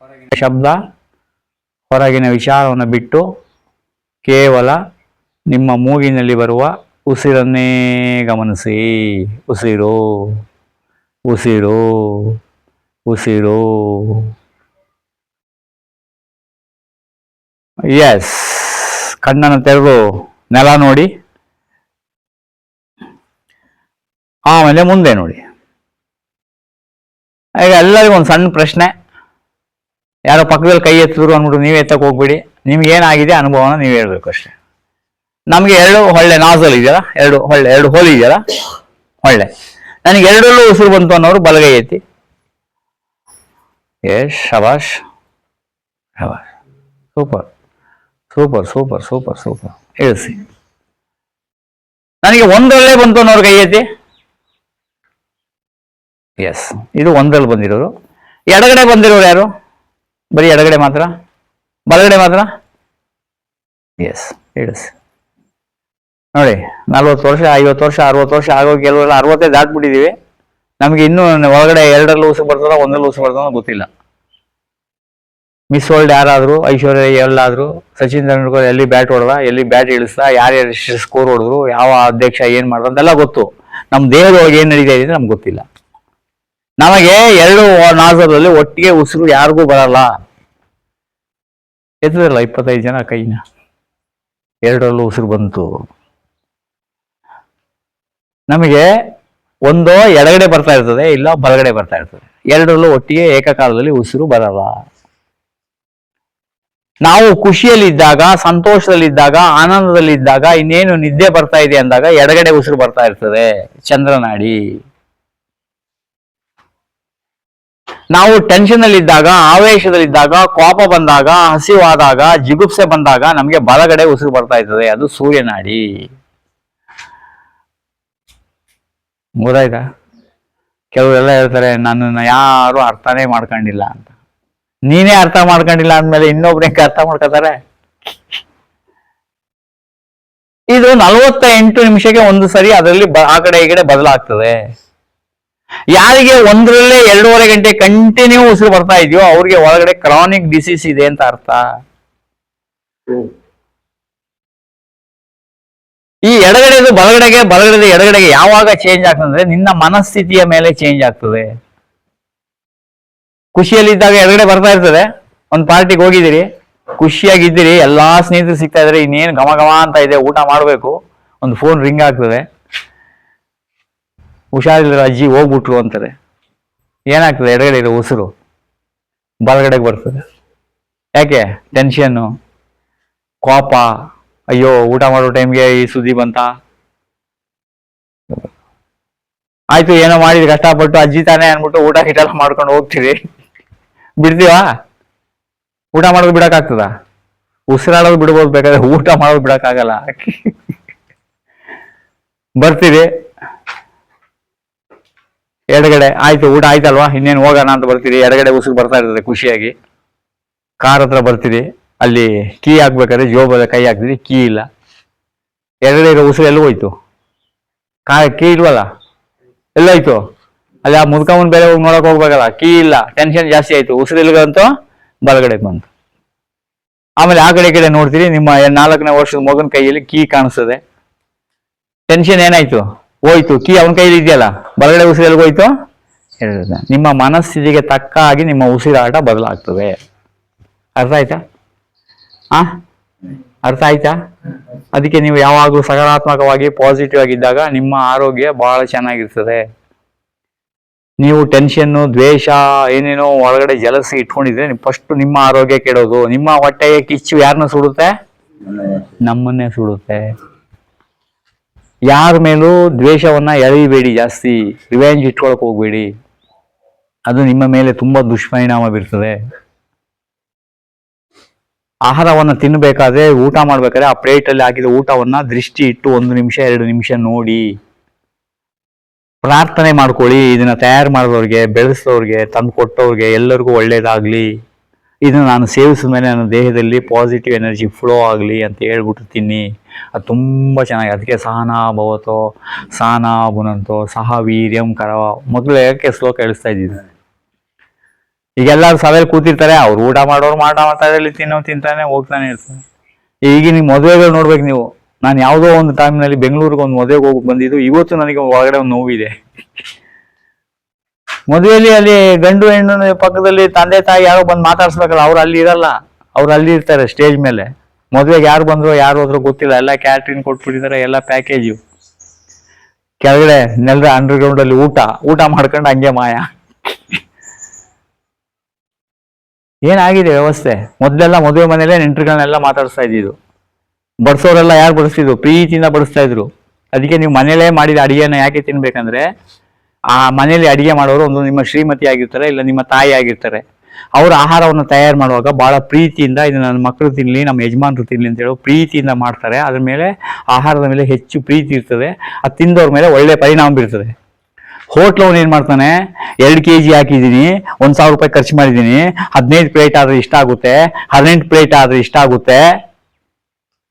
ಹೊರಗಿನ ಶಬ್ದ, ಹೊರಗಿನ ವಿಚಾರವನ್ನು ಬಿಟ್ಟು ಕೇವಲ ನಿಮ್ಮ ಮೂಗಿನಲ್ಲಿ ಬರುವ ಉಸಿರನ್ನೇ ಗಮನಿಸಿ. ಉಸಿರು ಉಸಿರು ಉಸಿರು. ಎಸ್ ಕಣ್ಣನ್ನು ತೆರೆದು ನೆಲ ನೋಡಿ. ಆಮೇಲೆ ಮುಂದೆ ನೋಡಿ. ಈಗ ಎಲ್ಲರಿಗೂ ಒಂದು ಸಣ್ಣ ಪ್ರಶ್ನೆ. ಯಾರೋ ಪಕ್ಕದಲ್ಲಿ ಕೈ ಎತ್ತಿದ್ರು ಅಂದ್ಬಿಟ್ಟು ನೀವೇ ಎತ್ತಕ್ಕೆ ಹೋಗ್ಬಿಡಿ. ನಿಮ್ಗೆ ಏನಾಗಿದೆ ಅನುಭವನ ನೀವು ಹೇಳ್ಬೇಕು ಅಷ್ಟೇ. ನಮಗೆ ಎರಡು ಹೊಳ್ಳೆ ನಾಜಲ್ ಇದೆಯಲ್ಲ, ಎರಡು ಹೊಳ್ಳೆ, ಎರಡು ಹೋಲಿ ಇದೆಯಲ್ಲ, ಹೊಳ್ಳೆ. ನನಗೆ ಎರಡರಲ್ಲೂ ಉಸಿರು ಬಂತು ಅನ್ನೋರು ಬಲಗೈ ಐತಿ ಎಸ್ ಶಬಾಷ್ ಶಬಾಷ್. Super super super super super. ಇಳಿಸಿ. ನನಗೆ ಒಂದರಲ್ಲೇ ಬಂತು ಅನ್ನೋರು ಕೈ ಐತಿ ಎಸ್ ಇದು ಒಂದರಲ್ಲಿ ಬಂದಿರೋರು. ಎಡಗಡೆ ಬಂದಿರೋರು ಯಾರು? ಬರೀ ಎಡಗಡೆ ಮಾತ್ರ? ಬಲಗಡೆ ಮಾತ್ರ? ಎಸ್ ಇಡಸ್ ನೋಡಿ, ನಲ್ವತ್ತು ವರ್ಷ, ಐವತ್ತು ವರ್ಷ, ಅರವತ್ತು ವರ್ಷ ಆಗೋ ಕೆಲವೆಲ್ಲ ಅರವತ್ತೇ ದಾಟ್ಬಿಟ್ಟಿದ್ದೀವಿ ನಮಗೆ ಇನ್ನೂ ಒಳಗಡೆ ಎರಡರಲ್ಲಿ ಉಸು ಬರ್ತದ, ಒಂದರಲ್ಲಿ ಉಸು ಬರ್ತದ ಗೊತ್ತಿಲ್ಲ. ಮಿಸ್ ವರ್ಲ್ಡ್ ಯಾರಾದರೂ, ಐಶ್ವರ್ಯ ಎಲ್ಲಾದ್ರು, ಸಚಿನ್ ತೆಂಡೂಲ್ಕರ್ ಎಲ್ಲಿ ಬ್ಯಾಟ್ ಹೊಡೆದ, ಎಲ್ಲಿ ಬ್ಯಾಟ್ ಇಳಿಸ್ದ ಯಾರ್ಯಾರು ಸ್ಕೋರ್ ಹೊಡೆದ್ರು, ಯಾವ ಅಧ್ಯಕ್ಷ ಏನು ಮಾಡ್ದ ಅಂತೆಲ್ಲ ಗೊತ್ತು. ನಮ್ಮ ದೇಹದೊಳಗೆ ಏನ್ ನಡೀತಾ ಇದೆ ನಮ್ಗೆ ಗೊತ್ತಿಲ್ಲ. ನಮಗೆ ಎರಡು ನಾಸದಲ್ಲಿ ಒಟ್ಟಿಗೆ ಉಸಿರು ಯಾರಿಗೂ ಬರಲ್ಲ. ಎದ್ರಲ್ಲ ಇಪ್ಪತ್ತೈದು ಜನ ಕೈನ? ಎರಡರಲ್ಲೂ ಉಸಿರು ಬಂತು. ನಮಗೆ ಒಂದೋ ಎಡಗಡೆ ಬರ್ತಾ ಇರ್ತದೆ, ಇಲ್ಲ ಬಲಗಡೆ ಬರ್ತಾ ಇರ್ತದೆ. ಎರಡರಲ್ಲೂ ಒಟ್ಟಿಗೆ ಏಕಕಾಲದಲ್ಲಿ ಉಸಿರು ಬರಲ್ಲ. ನಾವು ಖುಷಿಯಲ್ಲಿದ್ದಾಗ, ಸಂತೋಷದಲ್ಲಿದ್ದಾಗ, ಆನಂದದಲ್ಲಿದ್ದಾಗ, ಇನ್ನೇನು ನಿದ್ದೆ ಬರ್ತಾ ಇದೆ ಅಂದಾಗ ಎಡಗಡೆ ಉಸಿರು ಬರ್ತಾ ಇರ್ತದೆ, ಚಂದ್ರನಾಡಿ. ನಾವು ಟೆನ್ಷನ್ ಅಲ್ಲಿದ್ದಾಗ ಆವೇಶದಲ್ಲಿದ್ದಾಗ, ಕೋಪ ಬಂದಾಗ, ಹಸಿವಾದಾಗ, ಜಿಗುಪ್ಸೆ ಬಂದಾಗ ನಮಗೆ ಬಲಗಡೆ ಉಸಿರು ಬರ್ತಾ ಇರ್ತದೆ, ಅದು ಸೂರ್ಯನಾಡಿ ಗೊತ್ತಾಯ್ತಾ? ಕೆಲವರೆಲ್ಲ ಹೇಳ್ತಾರೆ, ನನ್ನನ್ನು ಯಾರು ಅರ್ಥನೇ ಮಾಡ್ಕೊಂಡಿಲ್ಲ ಅಂತ. ನೀನೇ ಅರ್ಥ ಮಾಡ್ಕೊಂಡಿಲ್ಲ ಅಂದ್ಮೇಲೆ ಇನ್ನೊಬ್ರಿಗೆ ಅರ್ಥ ಮಾಡ್ಕೋತಾರೆ ಇದು ನಲವತ್ತ ಎಂಟು ನಿಮಿಷಕ್ಕೆ ಒಂದು ಸರಿ ಅದರಲ್ಲಿ ಆ ಕಡೆ ಈ ಕಡೆ ಬದಲಾಗ್ತದೆ. ಯಾರಿಗೆ ಒಂದರಲ್ಲೇ ಎರಡೂವರೆ ಗಂಟೆ ಕಂಟಿನ್ಯೂ ಉಸಿರು ಬರ್ತಾ ಇದೆಯೋ ಅವ್ರಿಗೆ ಒಳಗಡೆ ಕ್ರಾನಿಕ್ ಡಿಸೀಸ್ ಇದೆ ಅಂತ ಅರ್ಥ. ಈ ಎಡಗಡೆದು ಬಲಗಡೆಗೆ, ಬಲಗಡೆದು ಎಡಗಡೆಗೆ ಯಾವಾಗ ಚೇಂಜ್ ಆಗ್ತದೆ ನಿನ್ನ ಮನಸ್ಥಿತಿಯ ಮೇಲೆ ಚೇಂಜ್ ಆಗ್ತದೆ. ಖುಷಿಯಲ್ಲಿದ್ದಾಗ ಎಡಗಡೆ ಬರ್ತಾ ಇರ್ತದೆ. ಒಂದು ಪಾರ್ಟಿಗೆ ಹೋಗಿದ್ದೀರಿ, ಖುಷಿಯಾಗಿದ್ದೀರಿ, ಎಲ್ಲಾ ಸ್ನೇಹಿತರು ಸಿಗ್ತಾ ಇದ್ರೆ ಇನ್ನೇನು ಘಮ ಘಮ ಅಂತ ಇದೆ, ಊಟ ಮಾಡಬೇಕು, ಒಂದು ಫೋನ್ ರಿಂಗ್ ಆಗ್ತದೆ. ಹುಷಾರಿಲ್ಲರ ಅಜ್ಜಿ ಹೋಗ್ಬಿಟ್ರು ಅಂತಾರೆ. ಏನಾಗ್ತದೆ ಎಡಗಡೆ ಇರೋ ಉಸಿರು? ಬಲಗಡೆಗೆ ಬರ್ತದೆ. ಯಾಕೆ? ಟೆನ್ಷನ್ನು ಕೋಪ? ಅಯ್ಯೋ, ಊಟ ಮಾಡೋ ಟೈಮ್ಗೆ ಈ ಸುದ್ದಿ ಬಂತ? ಆಯ್ತು, ಏನೋ ಮಾಡಿದ್ರಿ ಕಷ್ಟಪಟ್ಟು ಅಜ್ಜಿ ತಾನೇ ಅನ್ಬಿಟ್ಟು ಊಟ ಗಿಟ ಮಾಡ್ಕೊಂಡು ಹೋಗ್ತೀವಿ. ಬಿಡ್ತೀವಾ? ಊಟ ಮಾಡೋದು ಬಿಡಕ್ಕಾಗ್ತದ? ಉಸಿರಾಡೋದು ಬಿಡ್ಬೋದು, ಬೇಕಾದ್ರೆ ಊಟ ಮಾಡೋದು ಬಿಡೋಕ್ಕಾಗಲ್ಲ. ಬರ್ತೀರಿ ಎಡಗಡೆ ಆಯ್ತು, ಊಟ ಆಯ್ತಲ್ವಾ? ಇನ್ನೇನು ಹೋಗೋಣ ಅಂತ ಬರ್ತೀರಿ? ಎಡಗಡೆ ಉಸಿರು ಬರ್ತಾ ಇರ್ತದೆ ಖುಷಿಯಾಗಿ. ಕಾರ್ ಹತ್ರ ಬರ್ತೀರಿ. ಅಲ್ಲಿ ಕೀ ಹಾಕ್ಬೇಕಾದ್ರೆ ಜೋಬದ ಕೈ ಹಾಕ್ತೀರಿ, ಕೀ ಇಲ್ಲ. ಎಡಗಡೆ ಇರೋ ಉಸಿರು ಎಲ್ಲೂ ಹೋಯ್ತು? ಕಾ ಕೀ ಇಲ್ವಲ್ಲ? ಎಲ್ಲೋಯ್ತು ಅಲ್ಲಿ ಆ ಮುದ್ಕಮ್ಮನ್ ಬೇರೆ ಹೋಗಿ ನೋಡಕ್ ಹೋಗ್ಬೇಕಲ್ಲ, ಕೀ ಇಲ್ಲ ಟೆನ್ಷನ್ ಜಾಸ್ತಿ ಆಯ್ತು. ಉಸಿರು ಇಲ್ಗಂತೂ ಬಲಗಡೆ ಬಂತು. ಆಮೇಲೆ ಆ ಕಡೆ ಕಡೆ ನೋಡ್ತೀರಿ, ನಿಮ್ಮ ನಾಲ್ಕನೇ ವರ್ಷದ ಮಗನ ಕೈಯಲ್ಲಿ ಕೀ ಕಾಣಿಸ್ತದೆ. ಟೆನ್ಷನ್ ಏನಾಯ್ತು? ಹೋಯ್ತು, ಕೀ ಅವನ ಕೈಲಿ ಇದೆಯಲ್ಲ? ಬಲಗಡೆ ಉಸಿರು ಎಲ್ಲಿಗೆ ಹೋಯ್ತು? ಎಡಗಡೆ. ನಿಮ್ಮ ಮನಸ್ಥಿತಿಗೆ ತಕ್ಕ ಹಾಗೆ ನಿಮ್ಮ ಉಸಿರಾಟ ಬದಲಾಗ್ತದೆ. ಅರ್ಥ ಆಯ್ತಾ? ಆ? ಅರ್ಥ ಆಯ್ತಾ? ಅದಕ್ಕೆ ನೀವು ಯಾವಾಗಲೂ ಸಕಾರಾತ್ಮಕವಾಗಿ ಪಾಸಿಟಿವ್ ಆಗಿದ್ದಾಗ ನಿಮ್ಮ ಆರೋಗ್ಯ ಬಹಳ ಚೆನ್ನಾಗಿರ್ತದೆ. ನೀವು ಟೆನ್ಷನ್ನು ದ್ವೇಷ, ಏನೇನೋ ಒಳಗಡೆ ಜಲಸಿ ಇಟ್ಕೊಂಡಿದ್ರೆ ಫಸ್ಟ್ ನಿಮ್ಮ ಆರೋಗ್ಯ ಕೆಡೋದು. ನಿಮ್ಮ ಹೊಟ್ಟೆಗೆ ಕಿಚ್ಚು ಯಾರನ್ನ ಸುಡುತ್ತೆ? ನಮ್ಮನ್ನೇ ಸುಡುತ್ತೆ. ಯಾರ ಮೇಲೂ ದ್ವೇಷವನ್ನ ಎಳೆಯಬೇಡಿ, ಜಾಸ್ತಿ ರಿವೆಂಜ್ ಇಟ್ಕೊಳಕ್ ಹೋಗ್ಬೇಡಿ. ಅದು ನಿಮ್ಮ ಮೇಲೆ ತುಂಬಾ ದುಷ್ಪರಿಣಾಮ ಬೀರ್ತದೆ. ಆಹಾರವನ್ನು ತಿನ್ನಬೇಕಾದ್ರೆ ಊಟ ಮಾಡ್ಬೇಕಾದ್ರೆ ಆ ಪ್ಲೇಟ್ ಅಲ್ಲಿ ಹಾಕಿದ ಊಟವನ್ನ ದೃಷ್ಟಿ ಇಟ್ಟು ಒಂದು ನಿಮಿಷ, ಎರಡು ನಿಮಿಷ ನೋಡಿ. ಪ್ರಾರ್ಥನೆ ಮಾಡ್ಕೊಳ್ಳಿ, ಇದನ್ನ ತಯಾರು ಮಾಡಿದವ್ರಿಗೆ, ಬೆಳೆಸಿದವ್ರಿಗೆ ತಂದು ಕೊಟ್ಟವ್ರಿಗೆ ಎಲ್ಲರಿಗೂ ಒಳ್ಳೇದಾಗ್ಲಿ. ಇದನ್ನ ನಾನು ಸೇವಿಸಿದ ಮೇಲೆ ನನ್ನ ದೇಹದಲ್ಲಿ ಪಾಸಿಟಿವ್ ಎನರ್ಜಿ ಫ್ಲೋ ಆಗಲಿ ಅಂತ ಹೇಳ್ಬಿಟ್ಟು ತಿನ್ನಿ ಅದು ತುಂಬ ಚೆನ್ನಾಗಿ, ಅದಕ್ಕೆ ಸಹನಾ ಭವತೋ, ಸಹನಾ ಬುನಂತೋ ಸಹ ವೀರ್ಯಂ ಕರವ. ಮೊದಲು ಯಾಕೆ ಶ್ಲೋಕ ಹೇಳಿಸ್ತಾ ಇದ್ದೀನಿ ಈಗ ಎಲ್ಲಾರು ಸಭೆಯಲ್ಲಿ ಕೂತಿರ್ತಾರೆ, ಅವ್ರು ಊಟ ಮಾಡೋರು ಮಾಡ ಮಾತಾಡಲಿ ತಿನ್ನೋ, ತಿಂತಾನೆ, ಹೋಗ್ತಾನೆ ಇರ್ತಾರೆ ಈಗ ನೀವು ಮದುವೆಗಳು ನೋಡ್ಬೇಕು ನೀವು. ನಾನು ಯಾವುದೋ ಒಂದು ಟೈಮ್ನಲ್ಲಿ ಬೆಂಗಳೂರಿಗೆ ಒಂದು ಮದುವೆಗೆ ಹೋಗಿ ಬಂದಿದ್ದು, ಇವತ್ತು ನನಗೆ ಒಳಗಡೆ ಒಂದು ನೋವಿದೆ. ಮದುವೆಯಲ್ಲಿ ಅಲ್ಲಿ ಗಂಡು ಹೆಣ್ಣು ಪಕ್ಕದಲ್ಲಿ ತಂದೆ ತಾಯಿ ಯಾರೋ ಬಂದು ಮಾತಾಡ್ಸ್ಬೇಕಲ್ಲ, ಅವ್ರು ಅಲ್ಲಿ ಇರಲ್ಲ. ಅವ್ರು ಅಲ್ಲಿ ಇರ್ತಾರೆ ಸ್ಟೇಜ್ ಮೇಲೆ. ಮದುವೆಗೆ ಯಾರು ಬಂದ್ರು, ಯಾರು ಹೋದ್ರು ಗೊತ್ತಿಲ್ಲ. ಎಲ್ಲ ಕ್ಯಾಟ್ರಿನ್ ಕೊಟ್ಬಿಟ್ಟಿದ್ದಾರೆ, ಎಲ್ಲ ಪ್ಯಾಕೇಜು ಕೆಳಗಡೆ ನೆಲದ ಅಂಡರ್ಗ್ರೌಂಡ್ ಅಲ್ಲಿ ಊಟ. ಊಟ ಮಾಡ್ಕೊಂಡು ಹಂಗೆ ಮಾಯ. ಏನಾಗಿದೆ ವ್ಯವಸ್ಥೆ? ಮೊದಲೆಲ್ಲ ಮದುವೆ ಮನೆಯಲ್ಲೇ ನೆಂಟರುಗಳನ್ನೆಲ್ಲ ಮಾತಾಡಿಸ್ತಾ ಇದ್ದಿದ್ದು. ಬಡಿಸೋರೆಲ್ಲ ಯಾರು ಬಡಿಸ್ತಿದ್ರು? ಪ್ರೀತಿಯಿಂದ ಬಡಿಸ್ತಾ ಇದ್ರು. ಅದಕ್ಕೆ ನೀವು ಮನೆಯಲ್ಲೇ ಮಾಡಿದ ಅಡಿಗೆನ ಯಾಕೆ ತಿನ್ಬೇಕಂದ್ರೆ ಆ ಮನೆಯಲ್ಲಿ ಅಡಿಗೆ ಮಾಡೋರು ಒಂದು ನಿಮ್ಮ ಶ್ರೀಮತಿ ಆಗಿರ್ತಾರೆ, ಇಲ್ಲ ನಿಮ್ಮ ತಾಯಿ ಆಗಿರ್ತಾರೆ. ಅವ್ರ ಆಹಾರವನ್ನು ತಯಾರು ಮಾಡುವಾಗ ಬಹಳ ಪ್ರೀತಿಯಿಂದ ಇದು ನನ್ನ ಮಕ್ಕಳು ತಿನ್ನಲಿ ನಮ್ಮ ಯಜಮಾನರು ತಿನ್ನಲಿ ಅಂತ ಹೇಳೋ ಪ್ರೀತಿಯಿಂದ ಮಾಡ್ತಾರೆ. ಅದ್ರ ಮೇಲೆ ಆಹಾರದ ಮೇಲೆ ಹೆಚ್ಚು ಪ್ರೀತಿ ಇರ್ತದೆ. ಅದು ತಿಂದವ್ರ ಮೇಲೆ ಒಳ್ಳೆ ಪರಿಣಾಮ ಬೀರ್ತದೆ. ಹೋಟ್ಲ್ ಅವ್ನು ಏನು ಮಾಡ್ತಾನೆ, ಎರಡು ಕೆ ಜಿ ಹಾಕಿದ್ದೀನಿ, ಒಂದು ಸಾವಿರ ರೂಪಾಯಿ ಖರ್ಚು ಮಾಡಿದ್ದೀನಿ, ಹದಿನೈದು ಪ್ಲೇಟ್ ಆದರೆ ಇಷ್ಟ ಆಗುತ್ತೆ, ಹದಿನೆಂಟು ಪ್ಲೇಟ್ ಆದರೆ ಇಷ್ಟ ಆಗುತ್ತೆ.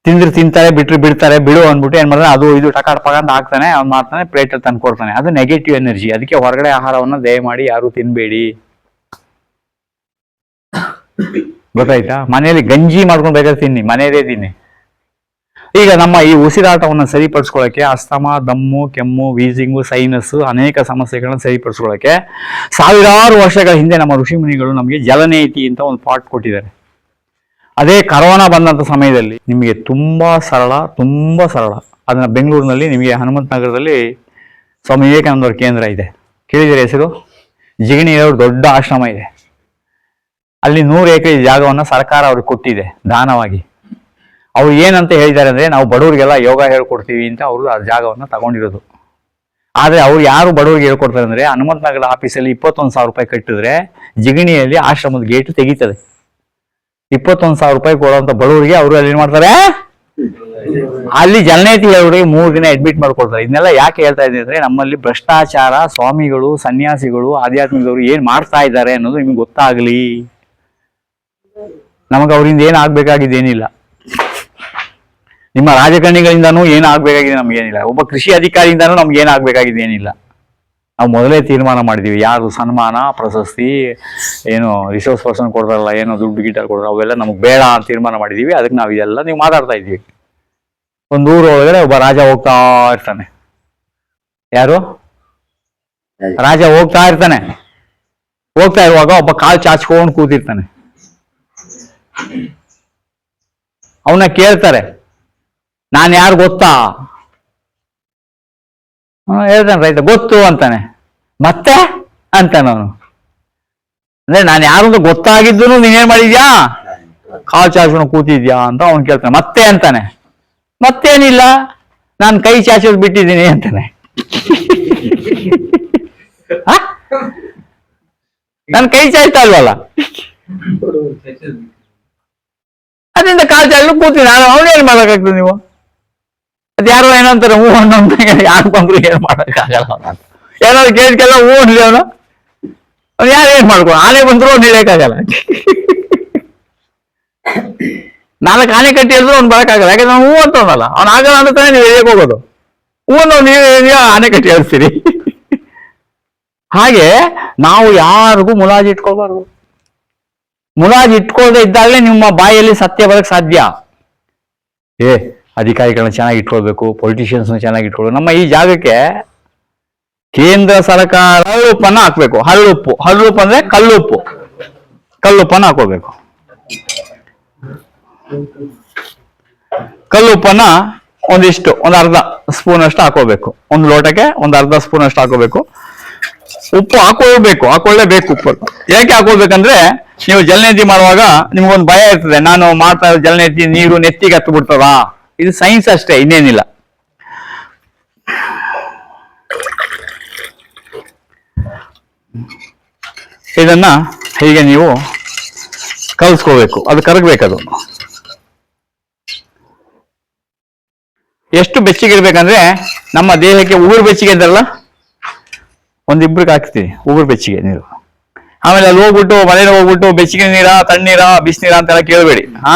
ತಿಂದ್ರೆ ತಿಂತಾರೆ, ಬಿಟ್ರೆ ಬಿಡ್ತಾರೆ, ಬಿಡು ಅಂದ್ಬಿಟ್ಟು ಏನ್ ಮಾಡ್ತಾನೆ, ಅದು ಇದು ಟಕಾಟ್ ಅಂತ ಹಾಕ್ತಾನೆ, ಅವ್ನು ಮಾಡ್ತಾನೆ ಪ್ಲೇಟ್ ತಂದು ಕೊಡ್ತಾನೆ. ಅದು ನೆಗೆಟಿವ್ ಎನರ್ಜಿ ಅದಕ್ಕೆ ಹೊರಗಡೆ ಆಹಾರವನ್ನ ದಯಮಾಡಿ ಯಾರು ತಿನ್ಬೇಡಿ. ಗೊತ್ತಾಯ್ತಾ? ಮನೆಯಲ್ಲಿ ಗಂಜಿ ಮಾಡ್ಕೊಂಡು ಬೇಕಾದ್ರೆ ತಿನ್ನಿ ಮನೆಯದೇ ತಿನ್ನಿ. ಈಗ ನಮ್ಮ ಈ ಉಸಿರಾಟವನ್ನು ಸರಿಪಡಿಸ್ಕೊಳ್ಳೋಕೆ, ಅಸ್ತಮ, ದಮ್ಮು, ಕೆಮ್ಮು ವೀಸಿಂಗು ಸೈನಸ್ ಅನೇಕ ಸಮಸ್ಯೆಗಳನ್ನ ಸರಿಪಡಿಸ್ಕೊಳ್ಳೋಕೆ, ಸಾವಿರಾರು ವರ್ಷಗಳ ಹಿಂದೆ ನಮ್ಮ ಋಷಿಮುನಿಗಳು ನಮಗೆ ಜಲನೇತಿ ಅಂತ ಒಂದು ಪಾಟ್ ಕೊಟ್ಟಿದ್ದಾರೆ. ಅದೇ ಕರೋನಾ ಬಂದಂಥ ಸಮಯದಲ್ಲಿ ನಿಮಗೆ ತುಂಬ ಸರಳ ತುಂಬ ಸರಳ. ಅದನ್ನ ಬೆಂಗಳೂರಿನಲ್ಲಿ ನಿಮಗೆ ಹನುಮಂತ ನಗರದಲ್ಲಿ ಸ್ವಾಮಿ ವಿವೇಕಾನಂದ ಕೇಂದ್ರ ಇದೆ. ಕೇಳಿದಿರ ಹೆಸರು? ಜಿಗಣಿಯವ್ರ ದೊಡ್ಡ ಆಶ್ರಮ ಇದೆ. ಅಲ್ಲಿ ನೂರು ಎಕರೆ ಜಾಗವನ್ನು ಸರ್ಕಾರ ಅವ್ರಿಗೆ ಕೊಟ್ಟಿದೆ, ದಾನವಾಗಿ. ಅವ್ರು ಏನಂತ ಹೇಳಿದ್ದಾರೆ ಅಂದರೆ ನಾವು ಬಡವರಿಗೆಲ್ಲ ಯೋಗ ಹೇಳ್ಕೊಡ್ತೀವಿ ಅಂತ ಅವರು ಆ ಜಾಗವನ್ನು ತಗೊಂಡಿರೋದು. ಆದರೆ ಅವ್ರು ಯಾರು ಬಡವರಿಗೆ ಹೇಳ್ಕೊಡ್ತಾರೆ ಅಂದರೆ ಹನುಮಂತ ನಗರ ಆಫೀಸಲ್ಲಿ ಇಪ್ಪತ್ತೊಂದು ಸಾವಿರ ರೂಪಾಯಿ ಕಟ್ಟಿದ್ರೆ ಜಿಗಣಿಯಲ್ಲಿ ಆಶ್ರಮದ ಗೇಟ್ ತೆಗೀತದೆ. ಇಪ್ಪತ್ತೊಂದು ಸಾವಿರ ರೂಪಾಯಿ ಕೊಡುವಂತ ಬಡವರಿಗೆ ಅವರು ಅಲ್ಲಿ ಏನ್ ಮಾಡ್ತಾರೆ? ಅಲ್ಲಿ ಜನನೇತಿ ಅವ್ರಿಗೆ ಮೂರು ದಿನ ಅಡ್ಮಿಟ್ ಮಾಡ್ಕೊಳ್ತಾರೆ ಇದನ್ನೆಲ್ಲ ಯಾಕೆ ಹೇಳ್ತಾ ಇದ್ದೀನಿ ಅಂದ್ರೆ ನಮ್ಮಲ್ಲಿ ಭ್ರಷ್ಟಾಚಾರ, ಸ್ವಾಮಿಗಳು, ಸನ್ಯಾಸಿಗಳು, ಆಧ್ಯಾತ್ಮಿಕದವರು ಏನ್ ಮಾಡ್ತಾ ಇದ್ದಾರೆ ಅನ್ನೋದು ನಿಮ್ಗೆ ಗೊತ್ತಾಗ್ಲಿ. ನಮಗೆ ಅವರಿಂದ ಏನ್ ಆಗ್ಬೇಕಾಗಿದ್ದೇನಿಲ್ಲ. ನಿಮ್ಮ ರಾಜಕಾರಣಿಗಳಿಂದನೂ ಏನ್ ಆಗ್ಬೇಕಾಗಿದೆ ನಮ್ಗೇನಿಲ್ಲ. ಒಬ್ಬ ಕೃಷಿ ಅಧಿಕಾರಿಯಿಂದನೂ ನಮ್ಗೆ ಏನ್ ಆಗ್ಬೇಕಾಗಿದೆ ಏನಿಲ್ಲ ನಾವು ಮೊದಲೇ ತೀರ್ಮಾನ ಮಾಡಿದ್ದೀವಿ ಯಾರು ಸನ್ಮಾನ, ಪ್ರಶಸ್ತಿ, ಏನು ರಿಸೋರ್ಸ್ ಪರ್ಸನ್ ಕೊಡ್ತಾರಲ್ಲ, ಏನೋ ದುಡ್ಡು ಗಿಟ್ಟ ಕೊಡ್ತಾರೆ, ಅವೆಲ್ಲ ನಮ್ಗೆ ಬೇಡ ಅಂತ ತೀರ್ಮಾನ ಮಾಡಿದೀವಿ. ಅದಕ್ಕೆ ನಾವು ಇದೆಲ್ಲ ನೀವು ಮಾತಾಡ್ತಾ ಇದ್ದೀವಿ. ಒಂದು ಊರು ಒಳಗಡೆ ಒಬ್ಬ ರಾಜ ಹೋಗ್ತಾ ಇರ್ತಾನೆ. ಯಾರು? ರಾಜ ಹೋಗ್ತಾ ಇರ್ತಾನೆ. ಹೋಗ್ತಾ ಇರುವಾಗ ಒಬ್ಬ ಕಾಲ್ ಚಾಚ್ಕೊಂಡು ಕೂತಿರ್ತಾನೆ. ಅವನ್ನ ಕೇಳ್ತಾರೆ. ನಾನು ಯಾರು ಗೊತ್ತಾ? ಹ್ಮ್, ಹೇಳ್ತಾನೆ ರೈತ ಗೊತ್ತು ಅಂತಾನೆ. ಮತ್ತೆ? ಅಂತಾನೆ ಅವನು. ಅಂದ್ರೆ ನಾನು ಯಾರು ಅಂತ ಗೊತ್ತಾಗಿದ್ದು ನೀನೇನ್ ಮಾಡಿದ್ಯಾ? ಕಾಲ್ ಚಾಚ್ಕೊಂಡು ಕೂತಿದ್ಯಾ ಅಂತ ಅವನು ಕೇಳ್ತಾನೆ. ಮತ್ತೆ ಅಂತಾನೆ. ಮತ್ತೇನಿಲ್ಲ. ನಾನು ಕೈ ಚಾಚೋದು ಬಿಟ್ಟಿದ್ದೀನಿ ಅಂತಾನೆ. ನಾನು ಕೈ ಚಾಯ್ತಾ ಇಲ್ವಲ್ಲ? ಅದರಿಂದ ಕಾಲ್ ಚಾಚಲು ಕೂತೀನಿ. ನಾನು ಅವನೇನ್ ಮಾಡೋಕ್ಕಾಗ್ತದೆ ನೀವು? ಅದ್ ಯಾರೋ ಏನೋ ಅಂತಾರೆ ಹೂ ಹಣ್ಣು ಅಂತ ಯಾರು ಬಂದ್ರು ಏನು ಮಾಡೋಕ್ಕಾಗಲ್ಲ ಅವ್ನ. ಯಾರಾದ್ರು ಕೇಳಿದ್ಕೆಲ್ಲ ಹೂ ಅನ್ಲಿ ಅವನು. ಯಾರು ಏನ್ ಮಾಡ್ಕೊ? ಆನೆ ಬಂದ್ರು ಅವ್ನು ಹೇಳಕ್ಕಾಗಲ್ಲ. ನಾಲ್ಕು ಆನೆ ಕಟ್ಟಿ ಹೇಳಿದ್ರು ಅವ್ನು ಬರಕ್ಕಾಗಲ್ಲ. ಯಾಕಂದ್ರೆ ಅವ್ನು ಹೂ ಅಂತವನಲ್ಲ. ಅವ್ನು ಆಗಲ್ಲ ಅಂತಾನೆ ನೀವು ಎಳಿಯಕ್ ಹೋಗೋದು? ಹೂ ಅನ್ನೋ ನೀವು ಆನೆ ಕಟ್ಟಿ ಹೇಳ್ತೀರಿ? ಹಾಗೆ ನಾವು ಯಾರಿಗೂ ಮುಲಾಜಿ ಇಟ್ಕೊಳ್ಬಾರ್ದು. ಮುಲಾಜಿ ಇಟ್ಕೊಳ್ಳದೆ ಇದ್ದಾಗಲೇ ನಿಮ್ಮ ಬಾಯಲ್ಲಿ ಸತ್ಯ ಬರಕ್ ಸಾಧ್ಯ. ಏ ಅಧಿಕಾರಿಗಳನ್ನ ಚೆನ್ನಾಗಿ ಇಟ್ಕೊಳ್ಬೇಕು ಪೊಲಿಟಿಷಿಯನ್ಸ್ನ ಚೆನ್ನಾಗಿ ಇಟ್ಕೊಳ್ಬೇಕು. ನಮ್ಮ ಈ ಜಾಗಕ್ಕೆ ಕೇಂದ್ರ ಸರ್ಕಾರ ಹರಳುಪ್ಪನ್ನ ಹಾಕ್ಬೇಕು. ಹಳ್ಳುಪ್ಪು ಹಳ್ಳುಪ್ಪು ಅಂದ್ರೆ ಕಲ್ಲುಪ್ಪು. ಕಲ್ಲುಪ್ಪನ್ನ ಹಾಕೋಬೇಕು ಕಲ್ಲುಪ್ಪನ್ನ ಒಂದಿಷ್ಟು, ಒಂದು ಅರ್ಧ ಸ್ಪೂನ್ ಅಷ್ಟು ಹಾಕೋಬೇಕು ಒಂದು ಲೋಟಕ್ಕೆ ಒಂದು ಅರ್ಧ ಸ್ಪೂನ್ ಅಷ್ಟು ಹಾಕೋಬೇಕು ಉಪ್ಪು ಹಾಕೊಳ್ಬೇಕು ಹಾಕೊಳ್ಳೇಬೇಕು ಉಪ್ಪು. ಯಾಕೆ ಹಾಕೊಳ್ಬೇಕಂದ್ರೆ ನೀವು ಜಲನೇತಿ ಮಾಡುವಾಗ ನಿಮ್ಗೊಂದು ಭಯ ಇರ್ತದೆ. ನಾನು ಮಾಡ್ತಾ ಇರೋ ನೀರು ನೆತ್ತಿಗೆ ಹತ್ತು ಇದು ಸೈನ್ಸ್ ಅಷ್ಟೇ, ಇನ್ನೇನಿಲ್ಲ. ಇದನ್ನ ಹೀಗೆ ನೀವು ಕಲ್ಸ್ಕೋಬೇಕು, ಅದು ಕರಗಬೇಕದು ಎಷ್ಟು ಬೆಚ್ಚಗಿರ್ಬೇಕಂದ್ರೆ ನಮ್ಮ ದೇಹಕ್ಕೆ ಉಗುರು ಬೆಚ್ಚಗೆ ಇದ್ದಲ್ಲ ಒಂದಿಬ್ರಿಗೆ ಹಾಕ್ತೀವಿ ಉಗುರು ಬೆಚ್ಚಗೆ ನೀರು. ಆಮೇಲೆ ಅಲ್ಲಿ ಹೋಗ್ಬಿಟ್ಟು ಮನೇಲಿ ಹೋಗ್ಬಿಟ್ಟು, ಬೆಚ್ಚಗೆ ನೀರ, ತಣ್ಣೀರ, ಬಿಸಿನೀರ ಅಂತೆಲ್ಲ ಕೇಳಬೇಡಿ, ಹಾ?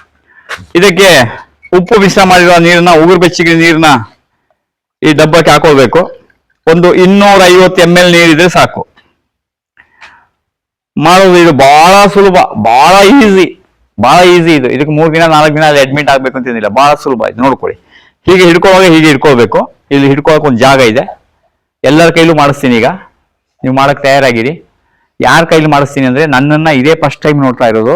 ಇದಕ್ಕೆ ಉಪ್ಪು ಮಿಶ್ರ ಮಾಡಿರೋ ನೀರನ್ನ, ಉಗುರು ಬೆಚ್ಚಗೆ ನೀರನ್ನ ಈ ಡಬ್ಬಕ್ಕೆ ಹಾಕೋಬೇಕು ಒಂದು ಇನ್ನೂರ ಐವತ್ತು ಎಂ ಎಲ್ ನೀರಿದ್ರೆ ಸಾಕು. ಮಾಡೋದು ಇದು ಬಹಳ ಸುಲಭ ಬಹಳ ಈಸಿ ಬಹಳ ಈಸಿ ಇದು. ಇದಕ್ಕೆ ಮೂರು ದಿನ, ನಾಲ್ಕು ದಿನ ಅಲ್ಲಿ ಅಡ್ಮಿಟ್ ಆಗ್ಬೇಕು ಅಂತೇನಿಲ್ಲ ಬಹಳ ಸುಲಭ ಇದು, ನೋಡ್ಕೊಳ್ಳಿ. ಹೀಗೆ ಹಿಡ್ಕೋವಾಗ ಹೀಗೆ ಹಿಡ್ಕೋಬೇಕು ಇಲ್ಲಿ ಹಿಡ್ಕೊಳಕ್ ಒಂದು ಜಾಗ ಇದೆ. ಎಲ್ಲರ ಕೈಲೂ ಮಾಡಿಸ್ತೀನಿ ಈಗ. ನೀವು ಮಾಡಕ್ ತಯಾರಾಗಿರಿ. ಯಾರ ಕೈಲಿ ಮಾಡಿಸ್ತೀನಿ ಅಂದ್ರೆ ನನ್ನನ್ನ ಇದೇ ಫಸ್ಟ್ ಟೈಮ್ ನೋಡ್ತಾ ಇರೋದು.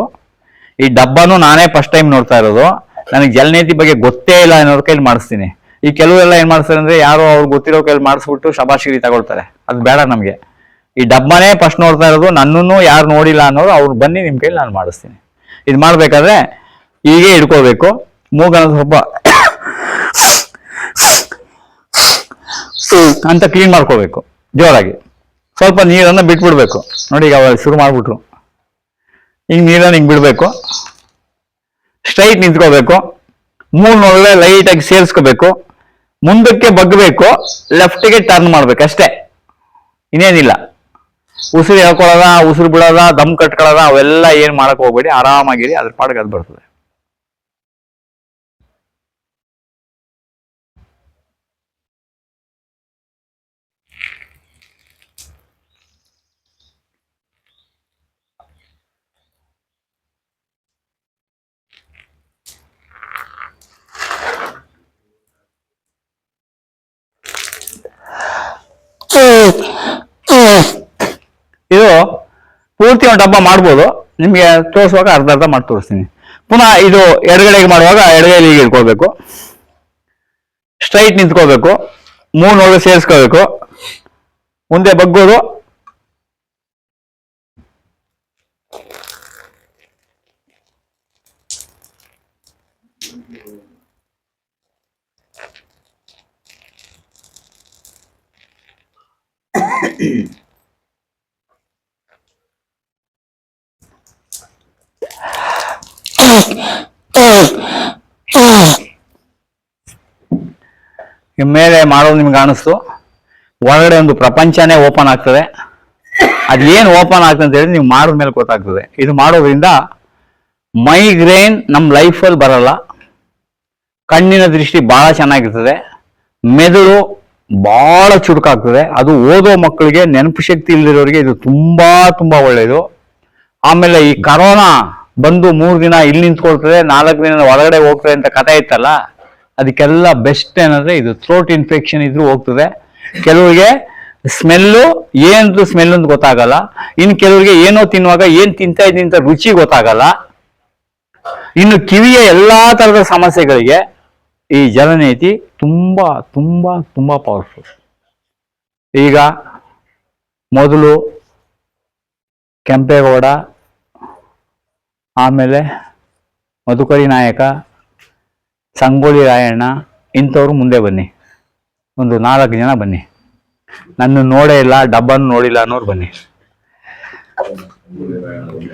ಈ ಡಬ್ಬನು ನಾನೇ ಫಸ್ಟ್ ಟೈಮ್ ನೋಡ್ತಾ ಇರೋದು. ನನಗೆ ಜಲನೇತಿ ಬಗ್ಗೆ ಗೊತ್ತೇ ಇಲ್ಲ ಅನ್ನೋರ ಕೈಲಿ ಮಾಡಿಸ್ತೀನಿ. ಈ ಕೆಲವರೆಲ್ಲ ಏನ್ ಮಾಡ್ತಾರೆ ಅಂದ್ರೆ ಯಾರು ಅವ್ರು ಗೊತ್ತಿರೋ ಕೈಲಿ ಮಾಡಿಸ್ಬಿಟ್ಟು ಶಬಾಶಿರಿ ತಗೊಳ್ತಾರೆ. ಅದು ಬೇಡ ನಮಗೆ. ಈ ಡಬ್ಬನೇ ಫಸ್ಟ್ ನೋಡ್ತಾ ಇರೋದು, ನನ್ನನ್ನು ಯಾರು ನೋಡಿಲ್ಲ ಅನ್ನೋರು ಅವ್ರು ಬನ್ನಿ ನಿಮ್ ಕೈಲಿ ನಾನು ಮಾಡಿಸ್ತೀನಿ. ಇದು ಮಾಡ್ಬೇಕಾದ್ರೆ ಹೀಗೆ ಹಿಡ್ಕೋಬೇಕು. ಮೂಗನ ಸ್ವಲ್ಪ ಅಂತ ಕ್ಲೀನ್ ಮಾಡ್ಕೋಬೇಕು. ಜೋರಾಗಿ. ಸ್ವಲ್ಪ ನೀರನ್ನು ಬಿಟ್ಬಿಡ್ಬೇಕು. ನೋಡಿ ಈಗ ಶುರು ಮಾಡ್ಬಿಟ್ರು. ಹಿಂಗ್ ನೀರನ್ನು ಹಿಂಗ್ ಬಿಡ್ಬೇಕು. ಸ್ಟ್ರೈಟ್ ನಿಂತ್ಕೋಬೇಕು. ಮೂರ್ ನೋಡಿದ್ರೆ ಲೈಟ್ ಆಗಿ ಸೇರಿಸ್ಕೋಬೇಕು. ಮುಂದಕ್ಕೆ ಬಗ್ಬೇಕು. ಲೆಫ್ಟಿಗೆ ಟರ್ನ್ ಮಾಡ್ಬೇಕು ಅಷ್ಟೇ. ಇನ್ನೇನಿಲ್ಲ. ಉಸಿರು ಹೇಳ್ಕೊಳ್ಳೋದ ಉಸಿರು ಬಿಡೋದ, ದಮ್ ಕಟ್ಕೊಳ್ಳೋದ, ಅವೆಲ್ಲ ಏನ್ ಮಾಡಕ್ ಹೋಗ್ಬೇಡಿ. ಆರಾಮಾಗಿರಿ. ಅದ್ರ ಪಾಡಿಗೆ ಅದು ಬರ್ತದೆ. ಇದು ಪೂರ್ತಿ ಒಂದು ಡಬ್ಬ ಮಾಡ್ಬೋದು. ನಿಮಗೆ ತೋರಿಸುವಾಗ ಅರ್ಧ ಅರ್ಧ ಮಾಡಿ ತೋರಿಸ್ತೀನಿ. ಪುನಃ ಇದು ಎಡಗಡೆಗೆ ಮಾಡುವಾಗ ಎಡಗೈಲಿ ಹೀಗೆ ಇಟ್ಕೊಳ್ಬೇಕು. ಸ್ಟ್ರೈಟ್ ನಿಂತ್ಕೋಬೇಕು ಮೂರು ನೋಡು ಸೇರಿಸ್ಕೋಬೇಕು ಮುಂದೆ ಬಗ್ಗೋದು. ಮೇಲೆ ಮಾಡೋದು ನಿಮ್ಗೆ ಅನಿಸ್ತು. ಒಳಗಡೆ ಒಂದು ಪ್ರಪಂಚನೇ ಓಪನ್ ಆಗ್ತದೆ. ಅದೇನು ಓಪನ್ ಆಗ್ತದೆ ಅಂತ ಹೇಳಿ ನೀವು ಮಾಡಿದ ಮೇಲೆ ಗೊತ್ತಾಗ್ತದೆ. ಇದು ಮಾಡೋದ್ರಿಂದ ಮೈಗ್ರೇನ್ ನಮ್ಮ ಲೈಫಲ್ಲಿ ಬರಲ್ಲ. ಕಣ್ಣಿನ ದೃಷ್ಟಿ ಭಾಳ ಚೆನ್ನಾಗಿರ್ತದೆ. ಮೆದುಳು ಭಾಳ ಚುರುಕಾಗ್ತದೆ. ಅದು ಓದೋ ಮಕ್ಕಳಿಗೆ ನೆನಪು ಶಕ್ತಿ ಇಲ್ದಿರೋರಿಗೆ ಇದು ತುಂಬಾ ತುಂಬಾ ಒಳ್ಳೆಯದು ಆಮೇಲೆ ಈ ಕರೋನಾ ಬಂದು ಮೂರು ದಿನ ಇಲ್ಲಿ ನಿಂತ್ಕೊಳ್ತದೆ ನಾಲ್ಕು ದಿನ ಹೊರಗಡೆ ಹೋಗ್ತದೆ ಅಂತ ಕಥೆ ಇತ್ತಲ್ಲ, ಅದಕ್ಕೆಲ್ಲ ಬೆಸ್ಟ್ ಏನಂದ್ರೆ ಇದು ಥ್ರೋಟ್ ಇನ್ಫೆಕ್ಷನ್ ಇದ್ರೂ ಹೋಗ್ತದೆ. ಕೆಲವರಿಗೆ ಸ್ಮೆಲ್ಲು ಏನಂತ ಸ್ಮೆಲ್ ಅಂತ ಗೊತ್ತಾಗಲ್ಲ. ಇನ್ನು ಕೆಲವರಿಗೆ ಏನೋ ತಿನ್ನುವಾಗ ಏನ್ ತಿಂತಾ ಇದ್ದೀನಿ ಅಂತ ರುಚಿ ಗೊತ್ತಾಗಲ್ಲ. ಇನ್ನು ಕಿವಿಯ ಎಲ್ಲಾ ತರದ ಸಮಸ್ಯೆಗಳಿಗೆ ಈ ಜಲನೇತಿ ತುಂಬಾ ತುಂಬಾ ತುಂಬಾ ಪವರ್ಫುಲ್ ಈಗ ಮೊದಲು ಕೆಂಪೇಗೌಡ ಆಮೇಲೆ ಮಧುಕರಿ ನಾಯಕ ಸಂಗೊಳ್ಳಿ ರಾಯಣ್ಣ ಇಂಥವ್ರು ಮುಂದೆ ಬನ್ನಿ. ಒಂದು ನಾಲ್ಕು ಜನ ಬನ್ನಿ. ನನ್ನ ನೋಡೇ ಇಲ್ಲ ಡಬ್ಬನ್ನು ನೋಡಿಲ್ಲ ಅನ್ನೋರು ಬನ್ನಿ.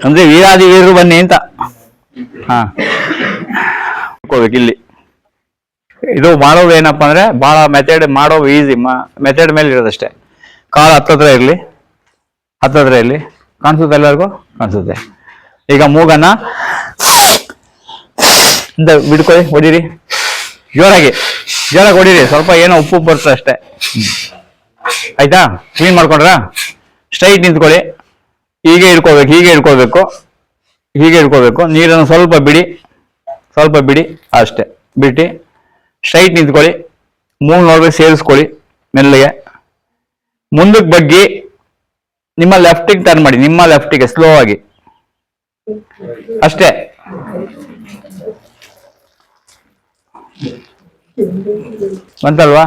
ಅಂದ್ರೆ ವೀರಾದಿ ವೀರರು ಬನ್ನಿ ಅಂತ. ಹಾ. ಇಲ್ಲಿ. ಇದು ಮಾಡೋದು ಏನಪ್ಪಾ ಅಂದ್ರೆ ಬಹಳ ಮೆಥಡ್ ಮಾಡೋ ಈಸಿ ಮೆಥಡ್ ಮೇಲೆ ಇರೋದಷ್ಟೇ ಕಾಲು ಹತ್ತತ್ರ ಇರಲಿ ಹತ್ತತ್ರ ಇರಲಿ. ಕಾಣಿಸುತ್ತೆ ಎಲ್ಲರಿಗೂ? ಕಾಣಿಸುತ್ತೆ. ಈಗ ಮೂಗನ್ನ ಬಿಡ್ಕೊಳ್ಳಿ ಹೊಡೀರಿ ಜೋರಾಗಿ ಜೋರಾಗಿ ಹೊಡೀರಿ ಸ್ವಲ್ಪ ಏನೋ ಉಪ್ಪು ಉಪ್ಪು ಬರ್ತದೆ ಅಷ್ಟೇ. ಆಯ್ತಾ? ಕ್ಲೀನ್ ಮಾಡ್ಕೊಂಡ್ರಾ? ಸ್ಟ್ರೈಟ್ ನಿಂತ್ಕೊಳ್ಳಿ. ಹೀಗೆ ಇಟ್ಕೋಬೇಕು ಹೀಗೆ ಇಟ್ಕೋಬೇಕು ಹೀಗೆ ಇಟ್ಕೋಬೇಕು ನೀರನ್ನು ಸ್ವಲ್ಪ ಬಿಡಿ. ಸ್ವಲ್ಪ ಬಿಡಿ. ಅಷ್ಟೇ. ಬಿಟ್ಟು. ಸ್ಟ್ರೈಟ್ ನಿಂತ್ಕೊಳ್ಳಿ. ಮೂರು ನೋಡ್ಬೇಕು ಸೇರಿಸ್ಕೊಳ್ಳಿ ಮೆಲ್ಲಿಗೆ. ಮುಂದಕ್ಕೆ ಬಗ್ಗಿ ನಿಮ್ಮ ಲೆಫ್ಟಿಗೆ ಟರ್ನ್ ಮಾಡಿ. ನಿಮ್ಮ ಲೆಫ್ಟಿಗೆ ಸ್ಲೋ ಆಗಿ. ಅಷ್ಟೇ. ಬಂತಲ್ವಾ?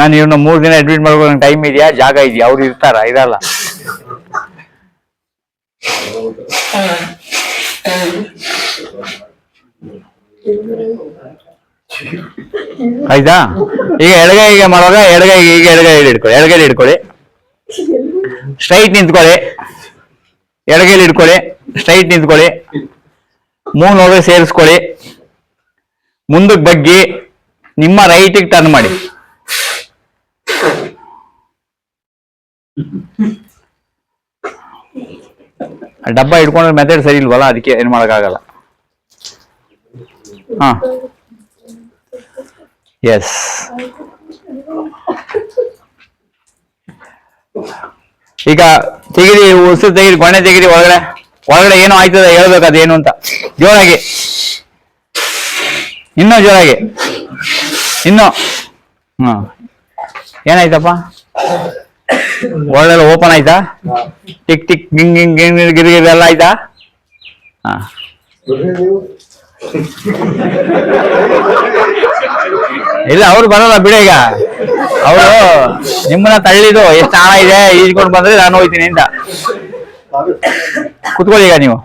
ನಾನು ಇವ್ನ ಮೂರ್ ದಿನ ಅಡ್ಮಿಟ್ ಮಾಡ್ಕೋ ಟೈಮ್ ಇದೆಯಾ? ಜಾಗ ಇದೆಯಾ? ಅವ್ರು ಇರ್ತಾರ? ಇರಲ್ಲ. ಆಯ್ತಾ? ಈಗ ಎಡಗೈಗೆ ಮಾಡುವಾಗ ಎಡಗೈಗೆ ಈಗ ಎಡಗೈ ಹಿಡ್ಕೊಳ್ಳಿ ಎಡಗೈ ಹಿಡ್ಕೊಳ್ಳಿ ಸ್ಟ್ರೈಟ್ ನಿಂತ್ಕೊಳ್ಳಿ. ಎಡಗೈಲಿ ಇಟ್ಕೊಳ್ಳಿ ಸ್ಟ್ರೈಟ್ ನಿಂತ್ಕೊಳ್ಳಿ ಮೂವ್ ನೋಡ್ರೆ ಸೇರಿಸ್ಕೊಳ್ಳಿ ಮುಂದಕ್ಕೆ ಬಗ್ಗಿ, ನಿಮ್ಮ ರೈಟಿಗೆ ಟರ್ನ್ ಮಾಡಿ. ಡಬ್ಬ ಇಟ್ಕೊಂಡ್ರೆ ಮೆಥಡ್ ಸರಿ ಇಲ್ವಲ್ಲ, ಅದಕ್ಕೆ ಏನ್ ಮಾಡೋಕ್ಕಾಗಲ್ಲ. ಹಾ. ಎಸ್ ಈಗ ತೆಗಿರಿ ಉಸಿರು ತೆಗಿರಿ ಗೊಣೆ ತೆಗಿರಿ ಒಳಗಡೆ ಒಳಗಡೆ ಏನೋ ಆಯ್ತದ ಹೇಳ್ಬೇಕು ಅದೇನು ಅಂತ. ಜೋರಾಗಿ. ಇನ್ನೂ ಜೋರಾಗಿ. ಇನ್ನು. ಹ್ಮ್. ಏನಾಯ್ತಪ್ಪ? ಒಳ್ಳೆ ಓಪನ್ ಆಯ್ತಾ? ಟಿಕ್ ಟಿಕ್, ಗಿಂಗ್ ಗಿಂಗ್ ಗಿಂಗ್ ಗಿರಿ ಗಿರ್ ಎಲ್ಲ ಆಯ್ತಾ? ಹಾ. ಇಲ್ಲ, ಅವ್ರು ಬರಲ್ಲ, ಬಿಡ ಈಗ. ಅವರು ನಿಮ್ಮನ್ನ ತಳ್ಳಿದು ಎಷ್ಟು ಹಣ ಇದೆ ಈಜ್ಕೊಂಡು ಬಂದ್ರೆ ನಾನು ಹೋಗ್ತೀನಿ ಅಂತ. ಕುತ್ಕೊಳ್ಳಿ ಈಗ ನೀವು.